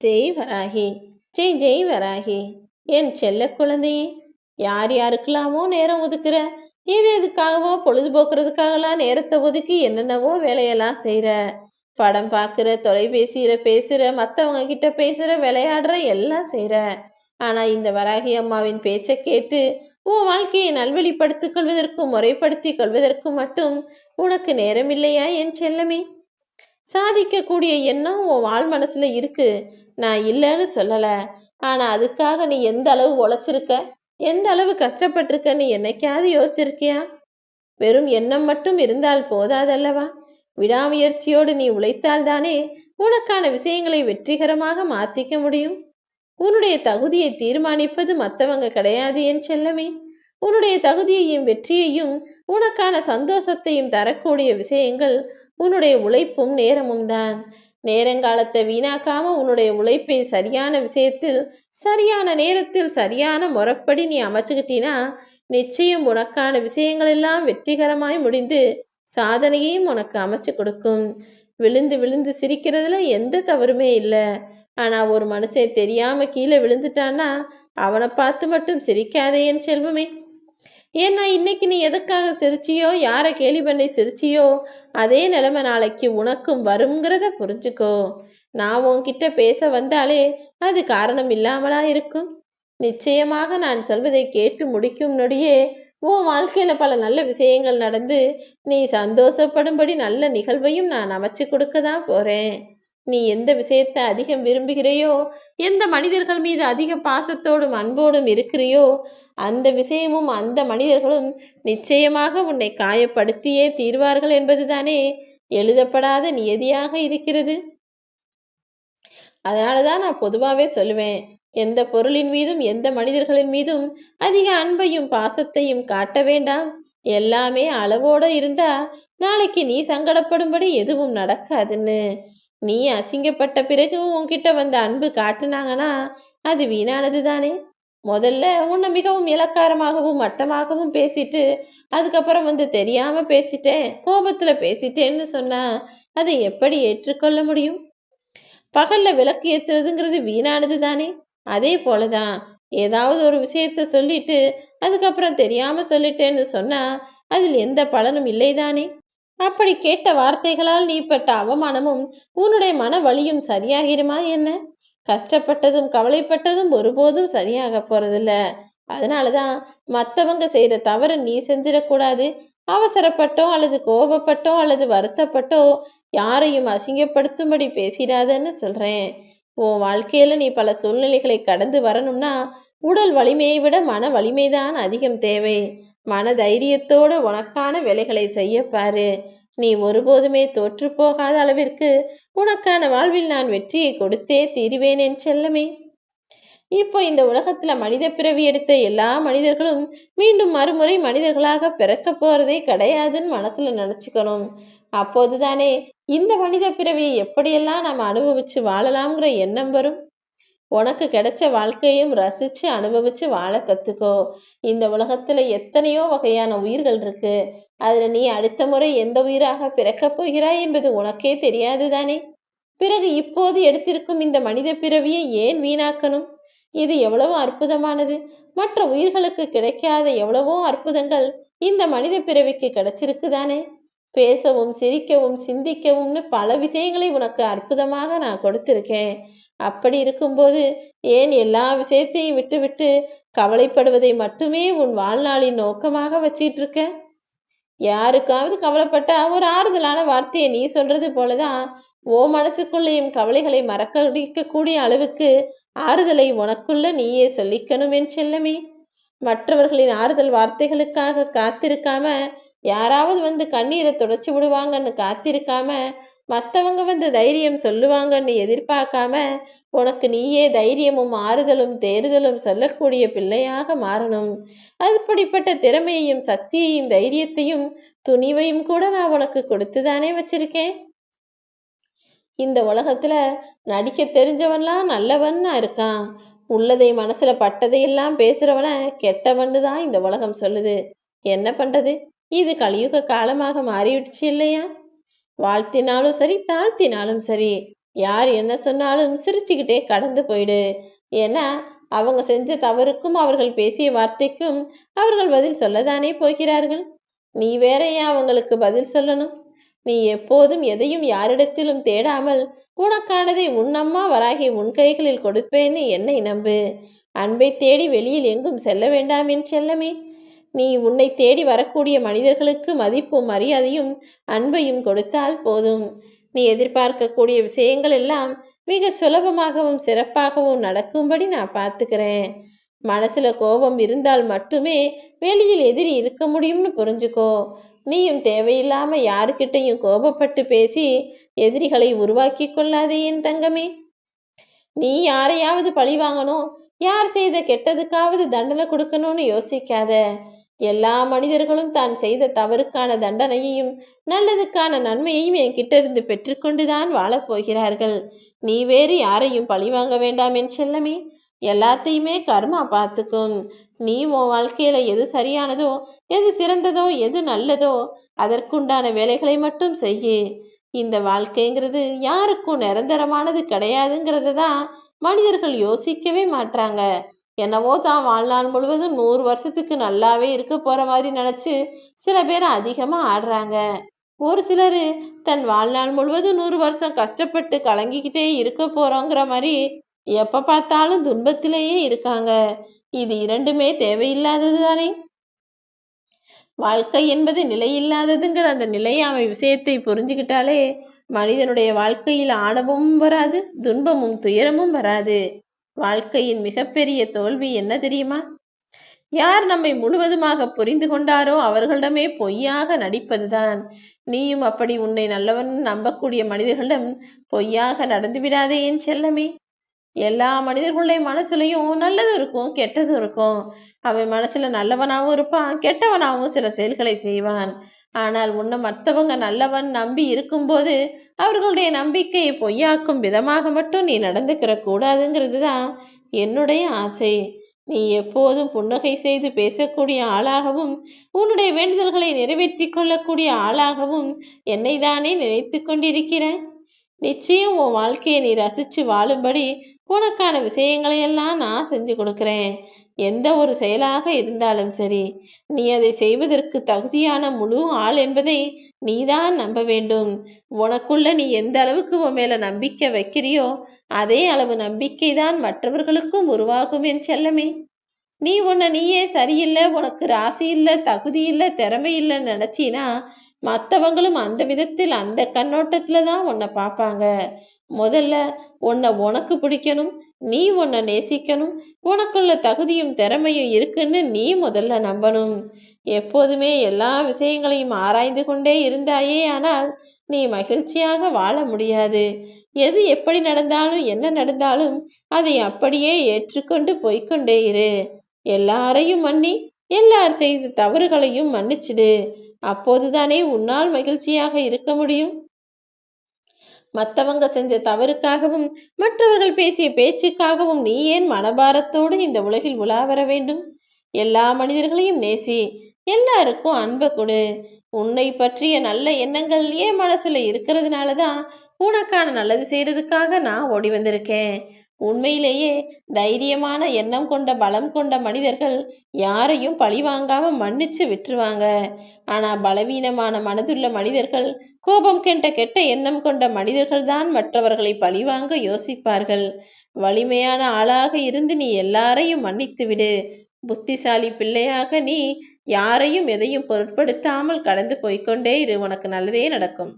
ஜெய் வராகி ஜெய் ஜெய் வராகி என் செல்ல குழந்தையே யார் யாருக்கெல்லாமோ நேரம் ஒதுக்குற எது எதுக்காகவோ பொழுதுபோக்குறதுக்காகலாம் நேரத்தை ஒதுக்கி என்னென்னவோ வேலையெல்லாம் செய்கிற படம் பார்க்குற தொலைபேசியில் பேசுகிற மற்றவங்க கிட்ட பேசுகிற விளையாடுற எல்லாம் செய்கிற ஆனால் இந்த வராகி அம்மாவின் பேச்சை கேட்டு உன் வாழ்க்கையை நல்வழிப்படுத்திக் கொள்வதற்கும் முறைப்படுத்திக் கொள்வதற்கும் மட்டும் உனக்கு நேரம் இல்லையா என் செல்லமே? சாதிக்கக்கூடிய எண்ணம் உன் வாழ் மனசுல இருக்கு. நான் இல்லைன்னு சொல்லலை. ஆனால் அதுக்காக நீ எந்த அளவு உழைச்சிருக்க? எந்த அளவு கஷ்டப்பட்டிருக்க நீ என்னைக்காவது யோசிச்சிருக்கியா? வெறும் எண்ணம் மட்டும் இருந்தால் போதாதல்லவா? விடாமுயற்சியோடு நீ உழைத்தால்தானே உனக்கான விஷயங்களை வெற்றிகரமாக மாத்திக்க முடியும்? உன்னுடைய தகுதியை தீர்மானிப்பது மற்றவங்க கிடையாது என் செல்லமே. உன்னுடைய தகுதியையும் வெற்றியையும் உனக்கான சந்தோஷத்தையும் தரக்கூடிய விஷயங்கள் உன்னுடைய உழைப்பும் நேரமும் தான் நேரங்காலத்தை வீணாக்காம உன்னுடைய உழைப்பை சரியான விஷயத்தில் சரியான நேரத்தில் சரியான முறைப்படி நீ அமைச்சுக்கிட்டீனா நிச்சயம் உனக்கான விஷயங்கள் எல்லாம் வெற்றிகரமாய் முடிந்து சாதனையையும் உனக்கு அமைச்சு கொடுக்கும். விழுந்து விழுந்து சிரிக்கிறதுல எந்த தவறுமே இல்லை. ஆனா ஒரு மனுஷன் தெரியாம கீழே விழுந்துட்டான்னா அவனை பார்த்து மட்டும் சிரிக்காதே என் செல்வமே. ஏன்னா இன்னைக்கு நீ எதுக்காக சிரிச்சியோ யாரை கேலி பண்ணி சிரிச்சியோ அதே நிலைமை நாளைக்கு உனக்கும் வருங்கிறத புரிஞ்சுக்கோ. நான் உன்கிட்ட பேச வந்தாலே அது காரணம் இல்லாமலா இருக்கும். நிச்சயமாக நான் சொல்வதை கேட்டு முடிக்கும் நொடியே உன் வாழ்க்கையில பல நல்ல விஷயங்கள் நடந்து நீ சந்தோஷப்படும்படி நல்ல நிகழ்வையும் நான் அமைச்சு கொடுக்க தான் போறேன். நீ எந்த விஷயத்தை அதிகம் விரும்புகிறையோ எந்த மனிதர்கள் மீது அதிக பாசத்தோடும் அன்போடும் இருக்கிறையோ அந்த விஷயமும் அந்த மனிதர்களும் நிச்சயமாக உன்னை காயப்படுத்தியே தீர்வார்கள் என்பதுதானே எழுதப்படாத நியதியாக இருக்கிறது. அதனாலதான் நான் பொதுவாகவே சொல்லுவேன் எந்த பொருளின் மீதும் எந்த மனிதர்களின் மீதும் அதிக அன்பையும் பாசத்தையும் காட்ட வேண்டாம். எல்லாமே அளவோட இருந்தா நாளைக்கு நீ சங்கடப்படும்படி எதுவும் நடக்காதுன்னு. நீ அசிங்கப்பட்ட பிறகு உன்கிட்ட வந்த அன்பு காட்டுனாங்கன்னா அது வீணானது தானே முதல்ல உன்னை மிகவும் இலக்காரமாகவும் மட்டமாகவும் பேசிட்டு அதுக்கப்புறம் வந்து தெரியாம பேசிட்டேன் கோபத்துல பேசிட்டேன்னு சொன்னா அதை எப்படி ஏற்றுக்கொள்ள முடியும்? பகல்ல விளக்கு ஏத்துறதுங்கிறது வீணானது தானே அதே போலதான் ஏதாவது ஒரு விஷயத்த சொல்லிட்டு அதுக்கப்புறம் தெரியாம சொல்லிட்டேன்னு சொன்னா அதில் எந்த பலனும் இல்லைதானே? அப்படி கேட்ட வார்த்தைகளால் நீ பட்ட அவமானமும் உன்னுடைய மன வலியும் சரியாகிருமா என்ன? கஷ்டப்பட்டதும் கவலைப்பட்டதும் ஒருபோதும் சரியாக போறதில்ல. அதனாலதான் மத்தவங்க செய்யற தவறு நீ செஞ்சிடக்கூடாது. அவசரப்பட்டோ அல்லது கோபப்பட்டோ அல்லது வருத்தப்பட்டோ யாரையும் அசிங்கப்படுத்தும்படி பேசிடாதன்னு சொல்றேன். உன் வாழ்க்கையில நீ பல சூழ்நிலைகளை கடந்து வரணும்னா உடல் வலிமையை விட மன வலிமைதான் அதிகம் தேவை. மன தைரியத்தோடு உனக்கான வேலைகளை செய்ய பாரு. நீ ஒருபோதுமே தோற்று போகாத அளவிற்கு உனக்கான வாழ்வில் நான் வெற்றியை கொடுத்தே தீருவேன் என் செல்லமே. இப்போ இந்த உலகத்துல மனித பிறவி எடுத்த எல்லா மனிதர்களும் மீண்டும் மறுமுறை மனிதர்களாக பிறக்க போறதே கிடையாதுன்னு மனசுல நினைச்சுக்கணும். அப்போதுதானே இந்த மனித பிறவியை எப்படியெல்லாம் நம்ம அனுபவிச்சு வாழலாம்ங்கிற எண்ணம் வரும்? உனக்கு கிடைச்ச வாழ்க்கையும் ரசிச்சு அனுபவிச்சு வாழ கத்துக்கோ. இந்த உலகத்துல எத்தனையோ வகையான உயிர்கள் இருக்கு. அதுல நீ அடுத்த முறை எந்த உயிராக பிறக்கப் போகிறாய் என்பது உனக்கே தெரியாது தானே? பிறகு இப்போது எடுத்திருக்கும் இந்த மனித பிறவியை ஏன் வீணாக்கணும்? இது எவ்வளவு அற்புதமானது. மற்ற உயிர்களுக்கு கிடைக்காத எவ்வளவோ அற்புதங்கள் இந்த மனித பிறவிக்கு கிடைச்சிருக்கு தானே? பேசவும் சிரிக்கவும் சிந்திக்கவும்னு பல விஷயங்களை உனக்கு அற்புதமாக நான் கொடுத்திருக்கேன். அப்படி இருக்கும்போது ஏன் எல்லா விஷயத்தையும் விட்டுவிட்டு கவலைப்படுவதை மட்டுமே உன் வாழ்நாளின் நோக்கமாக வச்சிட்டு இருக்க யாருக்காவது கவலைப்பட்டா ஒரு ஆறுதலான வார்த்தையை நீ சொல்றது போலதான் ஓ மனசுக்குள்ளேயும் கவலைகளை மறக்க அளவுக்கு ஆறுதலை உனக்குள்ள நீயே சொல்லிக்கணும் என் செல்லமே. மற்றவர்களின் ஆறுதல் வார்த்தைகளுக்காக காத்திருக்காம யாராவது வந்து கண்ணீரை தொடச்சி விடுவாங்கன்னு காத்திருக்காம மற்றவங்க வந்து தைரியம் சொல்லுவாங்கன்னு எதிர்பார்க்காம உனக்கு நீயே தைரியமும் ஆறுதலும் தேறுதலும் சொல்லக்கூடிய பிள்ளையாக மாறணும். அதுபடிப்பட்ட திறமையையும் சக்தியையும் தைரியத்தையும் துணிவையும் கூட நான் உனக்கு கொடுத்துதானே வச்சிருக்கேன். இந்த உலகத்துல நடிக்க தெரிஞ்சவன்லாம் நல்லவன்னா இருக்கான். உள்ளதை மனசுல பட்டதையெல்லாம் பேசுறவன கெட்டவன்னு தான் இந்த உலகம் சொல்லுது. என்ன பண்றது? இது கலியுக காலமாக மாறிவிடுச்சு இல்லையா? வாழ்த்தினாலும் சரி தாழ்த்தினாலும் சரி யார் என்ன சொன்னாலும் சிரிச்சுக்கிட்டே கடந்து போயிடு. ஏன்னா அவங்க செஞ்ச தவறுக்கும் அவர்கள் பேசிய வார்த்தைக்கும் அவர்கள் பதில் சொல்லதானே போகிறார்கள்? நீ வேற ஏன் அவங்களுக்கு பதில் சொல்லணும்? நீ எப்போதும் எதையும் யாரிடத்திலும் தேடாமல் உனக்கானதை உன்னம்மா வராகி உன் கைகளில் கொடுப்பேன்னு என்னை நம்பு. அன்பை தேடி வெளியில் எங்கும் செல்ல வேண்டாம் என் செல்லமே. நீ உன்னை தேடி வரக்கூடிய மனிதர்களுக்கு மதிப்பும் மரியாதையும் அன்பையும் கொடுத்தால் போதும். நீ எதிர்பார்க்கக்கூடிய விஷயங்கள் எல்லாம் மிக சுலபமாகவும் சிறப்பாகவும் நடக்கும்படி நான் பார்த்துக்கிறேன். மனசுல கோபம் இருந்தால் மட்டுமே வெளியில் எதிரி இருக்க முடியும்னு புரிஞ்சுக்கோ. நீயும் தேவையில்லாம யாருக்கிட்டையும் கோபப்பட்டு பேசி எதிரிகளை உருவாக்கி கொள்ளாதே என் தங்கமே. நீ யாரையாவது பழி வாங்கணும் யார் செய்த கெட்டதுக்காவது தண்டனை கொடுக்கணும்னு யோசிக்காத. எல்லா மனிதர்களும் தான் செய்த தவறுக்கான தண்டனையையும் நல்லதுக்கான நன்மையையும் என்கிட்ட இருந்து பெற்றுக்கொண்டுதான் வாழப் போகிறார்கள். நீ வேறு யாரையும் பழி வாங்க வேண்டாம் என் செல்லமே. எல்லாத்தையுமே கர்மா பார்த்துக்கும். நீ உன் வாழ்க்கையில எது சரியானதோ எது சிறந்ததோ எது நல்லதோ அதற்குண்டான வேலைகளை மட்டும் செய்யு. இந்த வாழ்க்கைங்கிறது யாருக்கும் நிரந்தரமானது கிடையாதுங்கிறத தான் மனிதர்கள் யோசிக்கவே மாட்டாங்க என்னவோ தான் வாழ்நாள் முழுவதும் நூறு வருஷத்துக்கு நல்லாவே இருக்க போற மாதிரி நினைச்சு சில பேர் அதிகமா ஆடுறாங்க. ஒரு சிலர் தன் வாழ்நாள் முழுவதும் நூறு வருஷம் கஷ்டப்பட்டு கலங்கிக்கிட்டே இருக்க போறோங்கிற மாதிரி எப்ப பார்த்தாலும் துன்பத்திலேயே இருக்காங்க. இது இரண்டுமே தேவையில்லாதது தானே? வாழ்க்கை என்பது நிலையில்லாததுங்கிற அந்த நிலையாமை விஷயத்தை புரிஞ்சுக்கிட்டாலே மனிதனுடைய வாழ்க்கையில் ஆணவமும் வராது துன்பமும் துயரமும் வராது. வாழ்க்கையின் மிகப்பெரிய தோல்வி என்ன தெரியுமா? யார் நம்மை முழுவதுமாக புரிந்து கொண்டாரோ அவர்களிடமே பொய்யாக நடிப்பதுதான். நீயும் அப்படி உன்னை நல்லவன் நம்பக்கூடிய மனிதர்களிடம் பொய்யாக நடந்து விடாதே என் செல்லமே. எல்லா மனிதர்களுடைய மனசுலயும் நல்லதும் இருக்கும் கெட்டதும் இருக்கும். அவன் மனசுல நல்லவனாகவும் இருப்பான் கெட்டவனாகவும் சில செயல்களை செய்வான். ஆனால் உன்னை மற்றவங்க நல்லவன் நம்பி இருக்கும்போது அவர்களுடைய நம்பிக்கையை பொய்யாக்கும் விதமாக மட்டும் நீ நடந்துக்கிற கூடாதுங்கிறது தான் என்னுடைய ஆசை. நீ எப்போதும் புன்னகை செய்து பேசக்கூடிய ஆளாகவும் உன்னுடைய வேண்டுதல்களை நிறைவேற்றி கொள்ளக்கூடிய ஆளாகவும் என்னை தானே நினைத்து கொண்டிருக்கிறேன்? நிச்சயம் உன் வாழ்க்கையை நீ ரசிச்சு வாழும்படி உனக்கான விஷயங்களை எல்லாம் நான் செஞ்சு கொடுக்குறேன். எந்த ஒரு செயலாக இருந்தாலும் சரி நீ அதை செய்வதற்கு தகுதியான முழு ஆள் என்பதை நீதான் நம்ப வேண்டும். உனக்குள்ள நீ எந்த அளவுக்கு உன் மேல நம்பிக்கை வைக்கிறியோ அதே அளவு நம்பிக்கை தான் மற்றவர்களுக்கும் உருவாகும் என் செல்லமே. நீ உன்னை நீயே சரியில்லை உனக்கு ராசி இல்லை தகுதி இல்லை திறமை இல்லைன்னு நினைச்சினா மற்றவங்களும் அந்த விதத்தில் அந்த கண்ணோட்டத்துல தான் உன்னை பார்ப்பாங்க. முதல்ல உன்னை உனக்கு பிடிக்கணும் நீ உன்னை நேசிக்கணும் உனக்குள்ள தகுதியும் திறமையும் இருக்குன்னு நீ முதல்ல நம்பணும். எப்போதுமே எல்லா விஷயங்களையும் ஆராய்ந்து கொண்டே இருந்தாயே ஆனால் நீ மகிழ்ச்சியாக வாழ முடியாது. எது எப்படி நடந்தாலும் என்ன நடந்தாலும் அதை அப்படியே ஏற்றுக்கொண்டு போய்க்கொண்டே இரு. எல்லாரையும் மன்னி எல்லார் செய்த தவறுகளையும் மன்னிச்சிடு. அப்போதுதானே உன்னால் மகிழ்ச்சியாக இருக்க முடியும். மற்றவங்க செஞ்ச தவறுக்காகவும் மற்றவர்கள் பேசிய பேச்சுக்காகவும் நீ ஏன் மனபாரத்தோடு இந்த உலகில் உலா வர வேண்டும்? எல்லா மனிதர்களையும் நேசி எல்லாருக்கும் அன்பை கொடு. உன்னை பற்றிய நல்ல எண்ணங்கள் ஏன் மனசுல இருக்கிறதுனால தான் உனக்கான நல்லது செய்யறதுக்காக நான் ஓடி வந்திருக்கேன். உண்மையிலேயே தைரியமான எண்ணம் கொண்ட பலம் கொண்ட மனிதர்கள் யாரையும் பழி வாங்காம மன்னிச்சு விட்டுருவாங்க. ஆனா பலவீனமான மனதுள்ள மனிதர்கள் கோபம் கெட்ட கெட்ட எண்ணம் கொண்ட மனிதர்கள் தான் மற்றவர்களை பழிவாங்க யோசிப்பார்கள். வலிமையான ஆளாக இருந்து நீ எல்லாரையும் மன்னித்து விடு. புத்திசாலி பிள்ளையாக நீ யாரையும் எதையும் பொருட்படுத்தாமல் கடந்து போய்க்கொண்டே இரு. உனக்கு நல்லதே நடக்கும்.